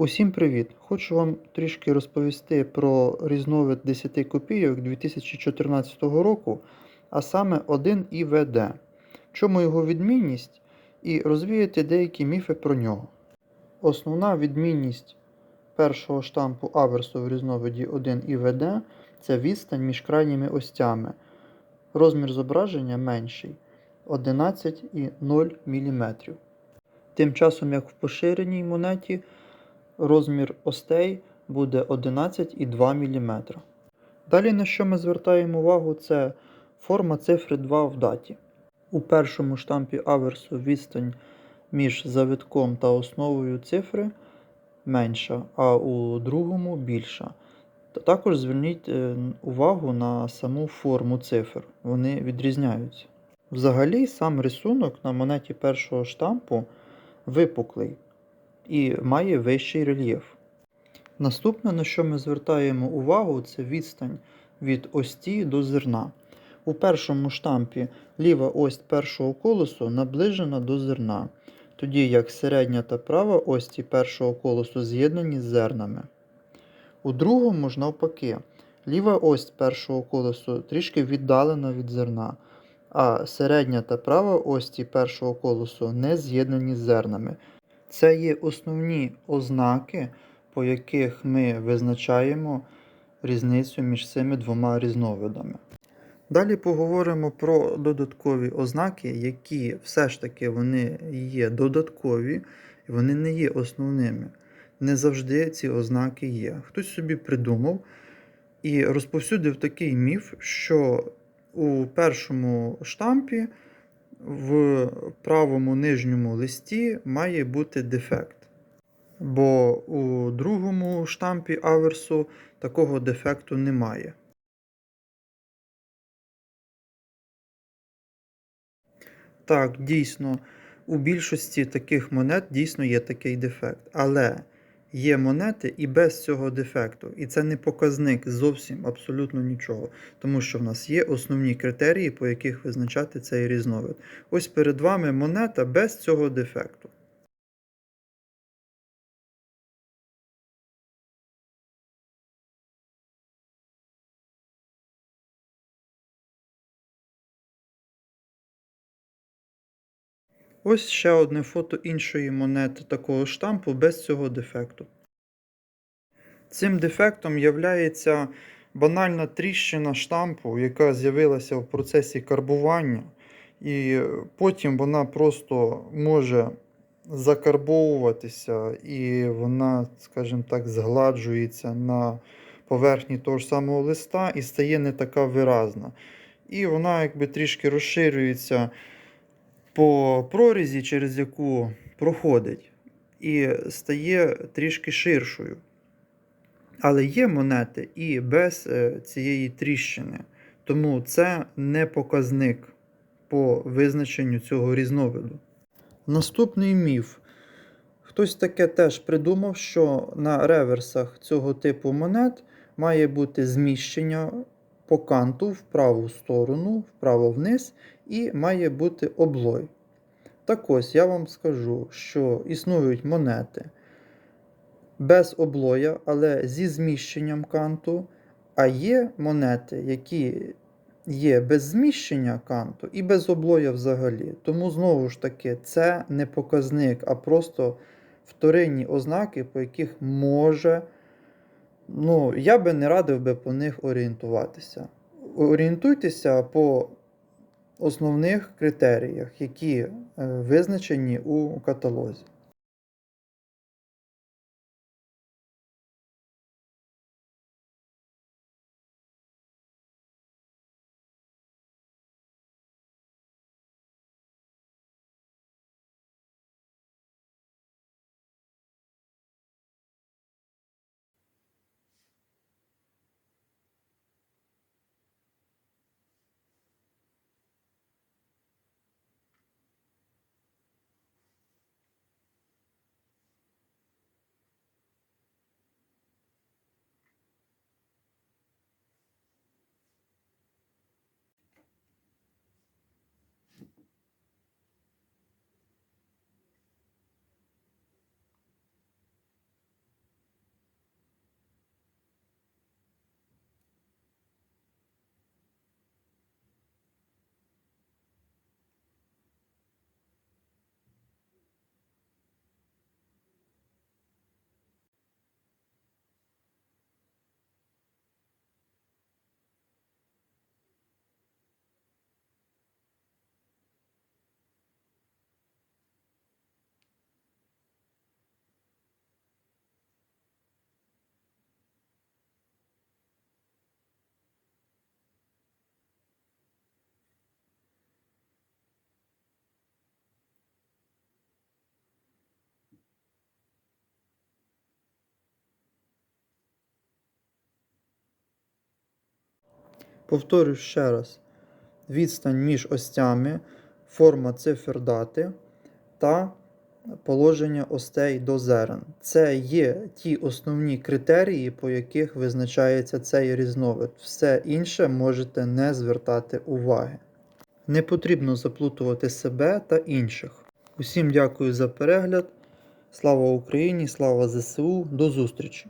Усім привіт! Хочу вам трішки розповісти про різновид 10 копійок 2014 року, а саме 1 ІВД. В чому його відмінність і розвіяти деякі міфи про нього. Основна відмінність першого штампу аверсу в різновиді 1 ІВД це відстань між крайніми остями. Розмір зображення менший 11,0 мм. Тим часом, як в поширеній монеті, розмір остей буде 11,2 мм. Далі, на що ми звертаємо увагу, це форма цифри 2 в даті. У першому штампі аверсу відстань між завитком та основою цифри менша, а у другому більша. Та також зверніть е, увагу на саму форму цифр, вони відрізняються. Взагалі, сам рисунок на монеті першого штампу випуклий і має вищий рельєф. Наступне, на що ми звертаємо увагу, це відстань від ості до зерна. У першому штампі ліва ось першого колесу наближена до зерна, тоді як середня та права ості першого колесу з'єднані з зернами. У другому ж навпаки, ліва ось першого колесу трішки віддалена від зерна, а середня та права ості першого колесу не з'єднані з зернами. Це є основні ознаки, по яких ми визначаємо різницю між цими двома різновидами. Далі поговоримо про додаткові ознаки, які все ж таки вони є додаткові, і вони не є основними. Не завжди ці ознаки є. Хтось собі придумав і розповсюдив такий міф, що у першому штампі в правому нижньому листі має бути дефект. Бо у другому штампі аверсу такого дефекту немає. Так, дійсно, у більшості таких монет дійсно є такий дефект. Але є монети і без цього дефекту. І це не показник зовсім абсолютно нічого. Тому що в нас є основні критерії, по яких визначати цей різновид. Ось перед вами монета без цього дефекту. Ось ще одне фото іншої монети такого штампу без цього дефекту. Цим дефектом являється банальна тріщина штампу, яка з'явилася в процесі карбування, і потім вона просто може закарбовуватися, і вона, скажімо так, згладжується на поверхні того ж самого листа і стає не така виразна. І вона якби трішки розширюється по прорізі, через яку проходить, і стає трішки ширшою. Але є монети і без е, цієї тріщини. Тому це не показник по визначенню цього різновиду. Наступний міф. Хтось таке теж придумав, що на реверсах цього типу монет має бути зміщення по канту в праву сторону, вправо вниз, і має бути облой. Так ось я вам скажу, що існують монети без облоя, але зі зміщенням канту, а є монети, які є без зміщення канту і без облоя взагалі. Тому, знову ж таки, це не показник, а просто вторинні ознаки, по яких може. Ну, я би не радив би по них орієнтуватися. Орієнтуйтеся по основних критеріях, які е, визначені у каталозі. Повторюю ще раз: відстань між остями, форма цифр дати та положення остей до зерен. Це є ті основні критерії, по яких визначається цей різновид. Все інше можете не звертати уваги. Не потрібно заплутувати себе та інших. Усім дякую за перегляд. Слава Україні! Слава ЗСУ! До зустрічі!